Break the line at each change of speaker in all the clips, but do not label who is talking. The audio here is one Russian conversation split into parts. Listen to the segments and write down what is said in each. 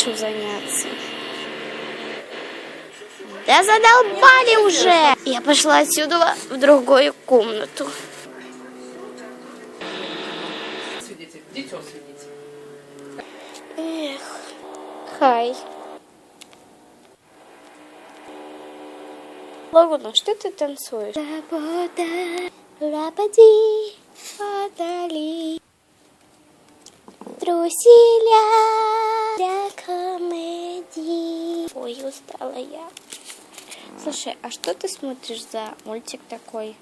чем заняться. Да задолбали уже! Я пошла отсюда в другую комнату. Эх, хай. Лагуна, что ты танцуешь? Работа, рапади, подали. Трусиля я. Слушай, а что ты смотришь за мультик такой?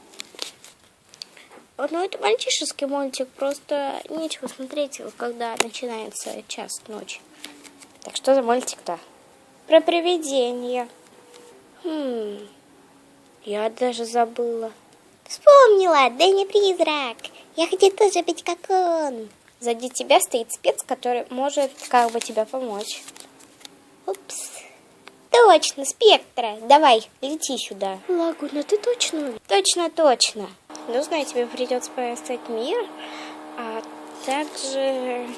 Ну, это мальчишеский мультик, просто нечего смотреть, когда начинается час ночи. Так что за мультик-то? Про привидения. Хм, я даже забыла. Вспомнила, не призрак. Я хочу тоже быть как он. Сзади тебя стоит спец, который может как бы тебе помочь. Упс. Точно, спектра. Давай, лети сюда. Лагуна, ты точно? Точно, точно. Ну, знаю, тебе придется спасать мир, а также...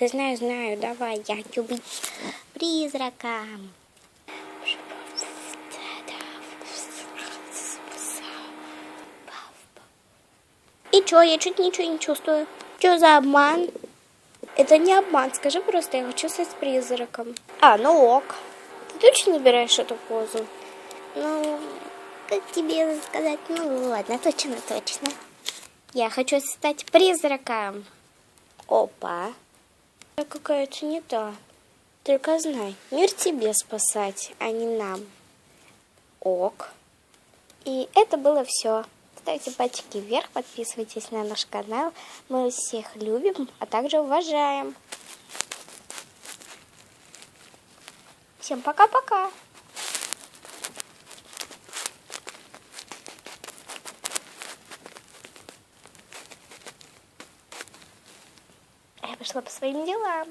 Да знаю, знаю, давай, я хочу быть призраком. И чё, я чуть ничего не чувствую. Чё за обман? Это не обман, скажи просто, я хочу стать призраком. А, ну ок. Ты точно набираешь эту позу? Ну, как тебе сказать? Ну, ладно, точно, точно. Я хочу стать призраком. Опа. Я какая-то не та. Только знай, мир тебе спасать, а не нам. Ок. И это было все. Ставьте пальчики вверх, подписывайтесь на наш канал. Мы всех любим, а также уважаем. Всем пока-пока. Я пошла по своим делам.